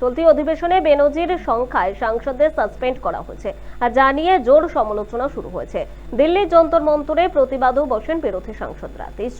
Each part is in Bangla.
চলতি অধিবেশনে বেনজির সংখ্যায় সাংসদদের সাসপেন্ড করা হয়েছে। আর জানিয়ে জোর সমালোচনা শুরু হয়েছে। দিল্লির যন্তর মন্তরে প্রতিবাদও বসেন বিরোধী সাংসদরা। দেশ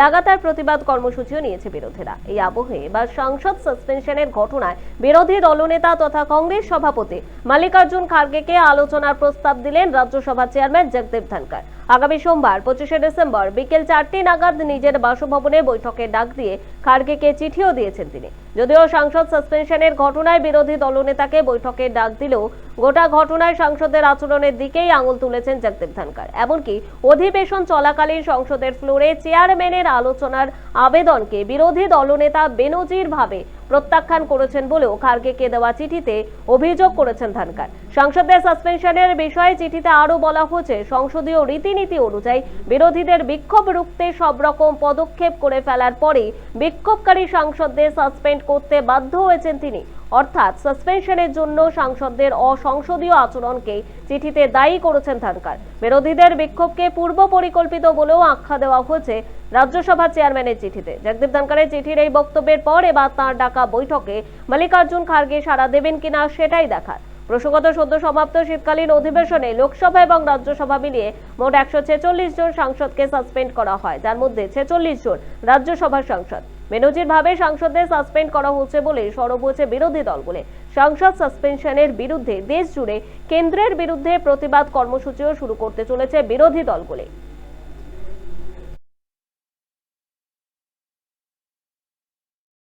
লাগাতার প্রতিবাদ কর্মসূচিও নিয়েছে বিরোধীরা। এই আবহে এবার সাংসদ সাসপেনশনের ঘটনায় বিরোধী দলনেতা তথা কংগ্রেস সভাপতি মাল্লিকার্জুন খার্গেকে আলোচনার প্রস্তাব দিলেন রাজ্যসভা চেয়ারম্যান জগদীপ ধনকর আগামী সোমবার, পঁচিশে ডিসেম্বর বিকেল চারটি নাগাদ নিজের বাসভবনে বৈঠকে ডাক দিয়ে খার্গেকে চিঠিও দিয়েছেন তিনি। যদিও সাংসদ সাসপেনশনের ঘটনায় বিরোধী দলনেতাকে বৈঠকে ডাক দিলেও গোটা ঘটনায় সাংসদের আচরণের দিকেই আঙুল তুলেছেন জগদীপ ধনকর এমনকি অধিবেশন চলাকালীন সংসদের ফ্লোরে চেয়ারম্যানের আলোচনার আবেদনকে বিরোধী দলনেতা বেনজির ভাবে প্রত্যাখ্যান করেছেন বলেও খার্গেকে দেওয়া চিঠিতে অভিযোগ করেছেন ধনকর সাংসদদের সাসপেনশনের বিষয়ে চিঠিতে আরও বলা হয়েছে, সংসদীয় রীতিনীতি অনুযায়ী বিরোধীদের বিক্ষোভ রুখতে সব রকম পদক্ষেপ করে ফেলার পরেই বিক্ষোভকারী সাংসদদের সাসপেন্ড করতে বাধ্য হয়েছেন তিনি। অর্থাৎ সাসপেনশনের জন্য সাংসদদের অসংসদীয় আচরণকে চিঠিতে দায়ী করেছেন ধনকর বিরোধীদের বিক্ষোভকে পূর্ব পরিকল্পিত বলেও আখ্যা দেওয়া হয়েছে রাজ্যসভা চেয়ারম্যানের চিঠিতে। জগদীপ ধনকরের চিঠির এই বক্তব্যের পর এবার তাঁর ডাকা বৈঠকে মাল্লিকার্জুন খার্গে সাড়া দেবেন কিনা সেটাই দেখার। প্রসঙ্গত সদ্য সমাপ্ত শীতকালীন অধিবেশনে লোকসভা এবং রাজ্যসভা মিলিয়ে মোট একশো ছেচল্লিশ জন সাংসদকে সাসপেন্ড করা হয়। যার মধ্যে ছেচল্লিশ জন রাজ্যসভার সাংসদ। বেনজির ভাবে সাংসদদের সাসপেন্ড করা হচ্ছে বলে সরব হয়েছে বিরোধী দলগুলি। সংসদ সাসপেনশনের বিরুদ্ধে দেশ জুড়ে কেন্দ্রের বিরুদ্ধে প্রতিবাদ কর্মসূচিও শুরু করতে চলেছে বিরোধী দলগুলি।